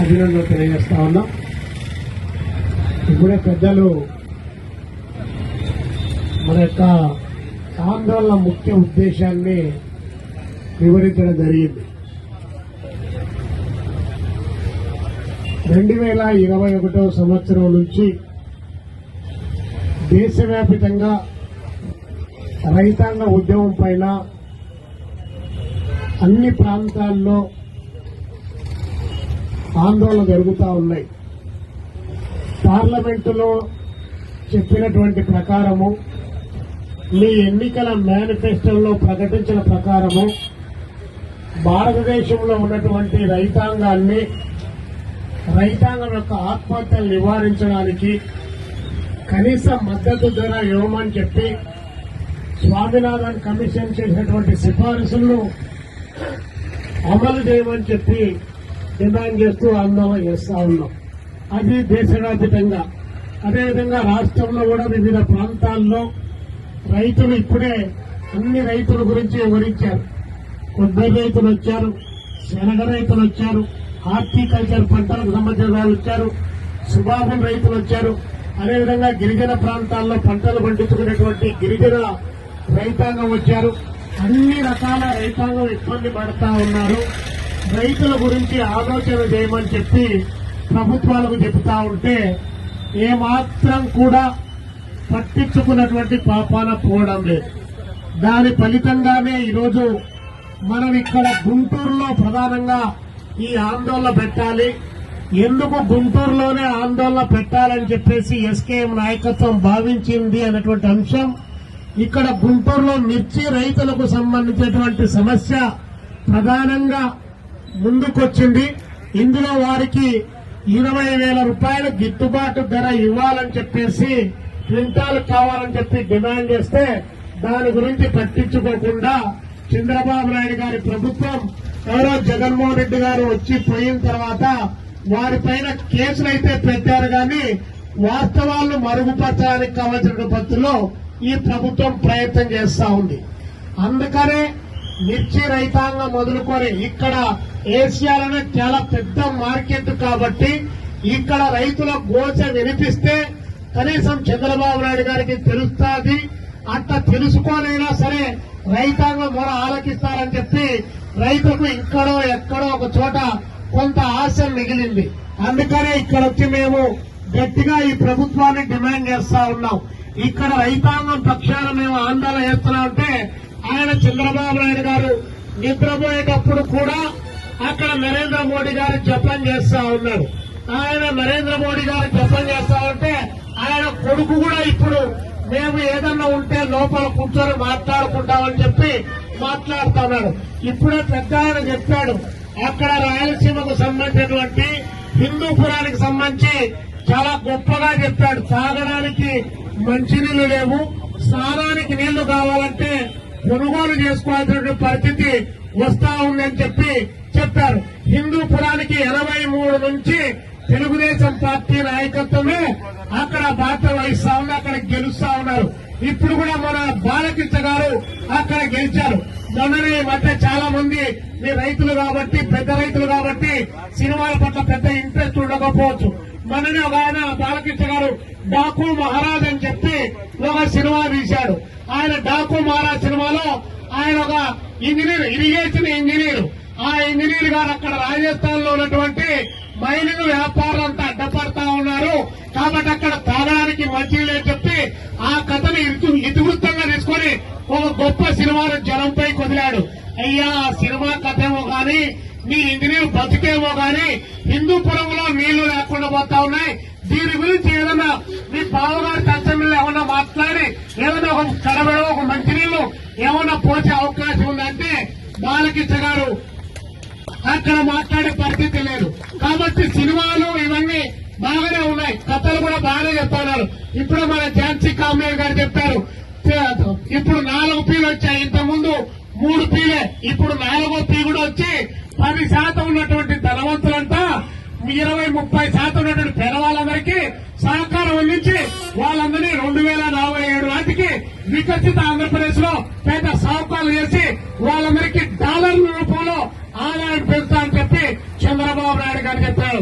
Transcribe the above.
అభినందనలు తెలియజేస్తా ఉన్నా. ఇప్పుడే పెద్దలు మన యొక్క ఆందోళన ముఖ్య ఉద్దేశాన్ని వివరించడం జరిగింది. రెండు వేల ఇరవై ఒకటో సంవత్సరం నుంచి దేశవ్యాప్తంగా రైతాంగ ఉద్యమం పైన అన్ని ప్రాంతాల్లో ఆందోళన జరుగుతూ ఉన్నాయి. పార్లమెంటులో చెప్పినటువంటి ప్రకారము మీ ఎన్నికల మేనిఫెస్టోలో ప్రకటించిన ప్రకారము భారతదేశంలో ఉన్నటువంటి రైతాంగాన్ని రైతాంగం యొక్క ఆత్మహత్యలు నివారించడానికి కనీస మద్దతు ధర ఇవ్వమని చెప్పి స్వామినాథన్ కమిషన్ చేసినటువంటి సిఫారసులను అమలు చేయమని చెప్పి డిమాండ్ చేస్తూ ఆందోళన చేస్తా ఉన్నాం. అది దేశవ్యాపితంగా. అదేవిధంగా రాష్ట్రంలో కూడా వివిధ ప్రాంతాల్లో రైతులు ఇప్పుడే అన్ని రైతుల గురించి వివరించారు. కొబ్బరి రైతులు వచ్చారు శనగ రైతులు వచ్చారు హార్టికల్చర్ పంటలకు సంబంధించిన వాళ్ళు వచ్చారు సుబాబుల్ రైతులు వచ్చారు. అదేవిధంగా గిరిజన ప్రాంతాల్లో పంటలు పండించుకునేటువంటి గిరిజన రైతాంగం వచ్చారు. అన్ని రకాల రైతాంగం ఇబ్బంది పడతా ఉన్నారు. రైతుల గురించి ఆలోచన చేయమని చెప్పి ప్రభుత్వాలకు చెబుతా ఉంటే ఏమాత్రం కూడా పట్టించుకున్నటువంటి పాపాన పోవడం లేదు. దాని ఫలితంగానే ఈరోజు మనం ఇక్కడ గుంటూరులో ప్రధానంగా ఈ ఆందోళన పెట్టాలి. ఎందుకు గుంటూరులోనే ఆందోళన పెట్టాలని చెప్పేసి ఎస్కేఎం నాయకత్వం భావించింది అనేటువంటి అంశం. ఇక్కడ గుంటూరులో మిర్చి రైతులకు సంబంధించినటువంటి సమస్య ప్రధానంగా ముందుకొచ్చింది. ఇందులో వారికి ఇరవై వేల రూపాయల గిట్టుబాటు ధర ఇవ్వాలని చెప్పేసి క్వింటాలు కావాలని చెప్పి డిమాండ్ చేస్తే దాని గురించి పట్టించుకోకుండా చంద్రబాబు నాయుడు గారి ప్రభుత్వం ఎవరో జగన్మోహన్ రెడ్డి గారు వచ్చి పోయిన తర్వాత వారిపైన కేసులు అయితే పెట్టారు కానీ వాస్తవాలను మరుగుపరచడానికి కావాల్సిన పద్ధతిలో ఈ ప్రభుత్వం ప్రయత్నం చేస్తా ఉంది. అందుకనే మిర్చి రైతాంగం మొదలుకొని ఇక్కడ ఏషియాలోనే చాలా పెద్ద మార్కెట్ కాబట్టి ఇక్కడ రైతుల గోచ వినిపిస్తే కనీసం చంద్రబాబు నాయుడు గారికి తెలుస్తుంది. అట్లా తెలుసుకోనైనా సరే రైతాంగం మొర ఆలకిస్తారని చెప్పి రైతుకు ఇక్కడో ఎక్కడో ఒక చోట కొంత ఆశ మిగిలింది. అందుకనే ఇక్కడ వచ్చి మేము గట్టిగా ఈ ప్రభుత్వాన్ని డిమాండ్ చేస్తా ఉన్నాం. ఇక్కడ రైతాంగం పక్షాన మేము ఆందోళన చేస్తున్నామంటే ఆయన చంద్రబాబు నాయుడు గారు నిద్రపోయేటప్పుడు కూడా అక్కడ నరేంద్ర మోడీ గారు జపం చేస్తా ఉన్నారు. ఆయన నరేంద్ర మోడీ గారు జపం చేస్తా ఉంటే ఆయన కొడుకు కూడా ఇప్పుడు మేము ఏదన్నా ఉంటే లోపల కూర్చొని మాట్లాడుకుంటామని చెప్పి మాట్లాడుతున్నాడు ఇప్పుడే పెద్ద ఆయన చెప్పాడు అక్కడ రాయలసీమకు సంబంధించినటువంటి హిందూపురానికి సంబంధించి చాలా గొప్పగా చెప్పాడు. తాగడానికి మంచినీళ్ళు లేవు స్నానానికి నీళ్ళు కావాలంటే కొనుగోలు చేసుకోవాల్సిన పరిస్థితి వస్తా ఉందని చెప్పి చెప్పారు. హిందూపురానికి ఎనభై మూడు నుంచి తెలుగుదేశం పార్టీ నాయకత్వమే అక్కడ బాధ్యత వహిస్తా ఉంది అక్కడ గెలుస్తా ఉన్నారు. ఇప్పుడు కూడా మన బాలకృష్ణ గారు అక్కడ గెలిచారు. మొన్ననే మధ్య చాలా మంది మీ రైతులు కాబట్టి పెద్ద రైతులు కాబట్టి సినిమాల పట్ల పెద్ద ఇంట్రెస్ట్ ఉండకపోవచ్చు. మొన్ననే ఒక ఆయన బాలకృష్ణ గారు డాకు మహారాజ్ అని చెప్పి ఒక సినిమా తీశాడు. ఆయన డాకు మారా సినిమాలో ఆయన ఒక ఇంజనీర్ ఇరిగేషన్ ఇంజనీర్. ఆ ఇంజనీర్ గారు అక్కడ రాజస్థాన్లో ఉన్నటువంటి మైనింగ్ వ్యాపారులంతా అడ్డపడతా ఉన్నారు. కాబట్టి అక్కడ తాగడానికి మంచిదే చెప్పి ఆ కథను ఇటు- ఇతివృత్తంగా తీసుకొని ఒక గొప్ప సినిమాను జనంపై కొదిలాడు. అయ్యా ఆ సినిమా కథ ఏమో గాని మీ ఇంజనీర్ బతికేమో కానీ హిందూపురంలో నీళ్ళు లేకుండా పోతా ఉన్నాయి దీని గురించి ఏదన్నా మీ బావగారి తత్సమ్యంలో ఏమన్నా మాట్లాడి ఏదన్నా ఒక కడబడో ఒక మంచినీళ్ళు ఏమన్నా పోసే అవకాశం ఉందంటే బాలకృష్ణ గారు అక్కడ మాట్లాడే పరిస్థితి లేదు. కాబట్టి సినిమాలు ఇవన్నీ బాగానే ఉన్నాయి. కథలు కూడా బాగానే చెప్తున్నారు. ఇప్పుడు మన ఝాన్సీ కామ్రేడ్ గారు చెప్పారు. ఇప్పుడు నాలుగు పీలు వచ్చాయి. ఇంతకుముందు ముందు మూడు పీలే. ఇప్పుడు నాలుగో పీ కూడా వచ్చి పది శాతం ఉన్నటువంటి ధనవంతులంతా ఇరవై ముప్పై శాతం ఉన్నటువంటి పేదవాళ్ళందరికీ సహకారం అందించి వాళ్ళందరినీ రెండు వేల నలభై ఏడు నాటికి వికసిత ఆంధ్రప్రదేశ్లో పెద్ద సహకారం చేసి వాళ్ళందరికీ డాలర్ల రూపంలో ఆదాయం పెంచుతా అని చెప్పి చంద్రబాబు నాయుడు గారు చెప్పారు.